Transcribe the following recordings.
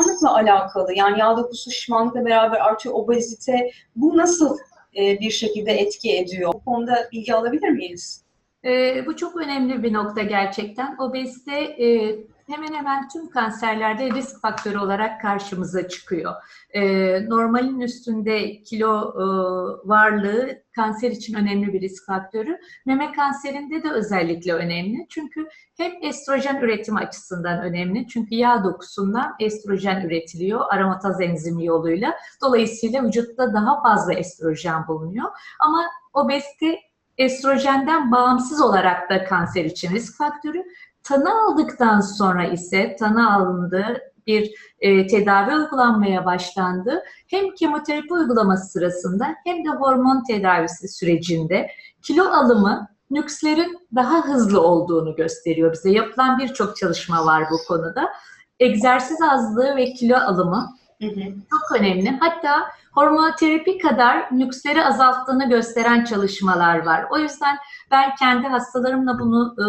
sağlıkla alakalı. Yani yağ dokusu şişmanlıkla beraber artıyor obezite. Bu nasıl e, bir şekilde etki ediyor? Bu konuda bilgi alabilir miyiz? Ee, bu çok önemli bir nokta gerçekten. Obezite e, hemen hemen tüm kanserlerde risk faktörü olarak karşımıza çıkıyor. Ee, normalin üstünde kilo e, varlığı kanser için önemli bir risk faktörü. Meme kanserinde de özellikle önemli. Çünkü hem estrojen üretimi açısından önemli. Çünkü yağ dokusundan estrojen üretiliyor aromataz enzimi yoluyla. Dolayısıyla vücutta daha fazla estrojen bulunuyor. Ama obezite estrojenden bağımsız olarak da kanser için risk faktörü. Tanı aldıktan sonra ise tanı alındı, bir e, tedavi uygulanmaya başlandı. Hem kemoterapi uygulaması sırasında hem de hormon tedavisi sürecinde kilo alımı nükslerin daha hızlı olduğunu gösteriyor bize. Yapılan birçok çalışma var bu konuda. Egzersiz azlığı ve kilo alımı Hı hı. çok önemli. Hatta hormonoterapi kadar nüksleri azalttığını gösteren çalışmalar var. O yüzden ben kendi hastalarımla bunu e,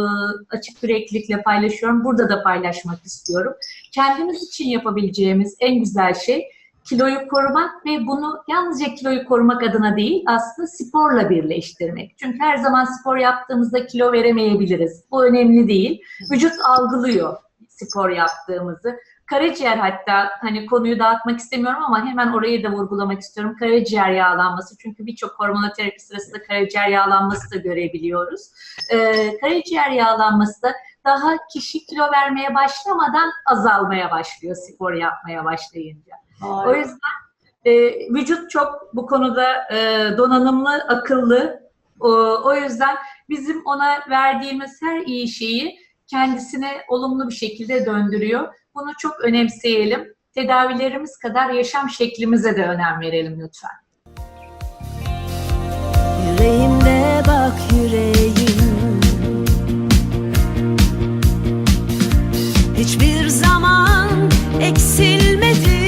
açık yüreklilikle paylaşıyorum. Burada da paylaşmak istiyorum. Kendimiz için yapabileceğimiz en güzel şey kiloyu korumak ve bunu yalnızca kiloyu korumak adına değil aslında sporla birleştirmek. Çünkü her zaman spor yaptığımızda kilo veremeyebiliriz. Bu önemli değil. Vücut algılıyor spor yaptığımızı. Karaciğer hatta hani konuyu dağıtmak istemiyorum ama hemen orayı da vurgulamak istiyorum. Karaciğer yağlanması çünkü birçok hormonoterapi sırasında karaciğer yağlanması da görebiliyoruz. Ee, karaciğer yağlanması da daha kişi kilo vermeye başlamadan azalmaya başlıyor spor yapmaya başlayınca. O Harika. yüzden e, vücut çok bu konuda e, donanımlı, akıllı. O, o yüzden bizim ona verdiğimiz her iyi şeyi kendisine olumlu bir şekilde döndürüyor bunu çok önemseyelim. Tedavilerimiz kadar yaşam şeklimize de önem verelim lütfen. Yüreğimde bak yüreğim Hiçbir zaman eksilmedi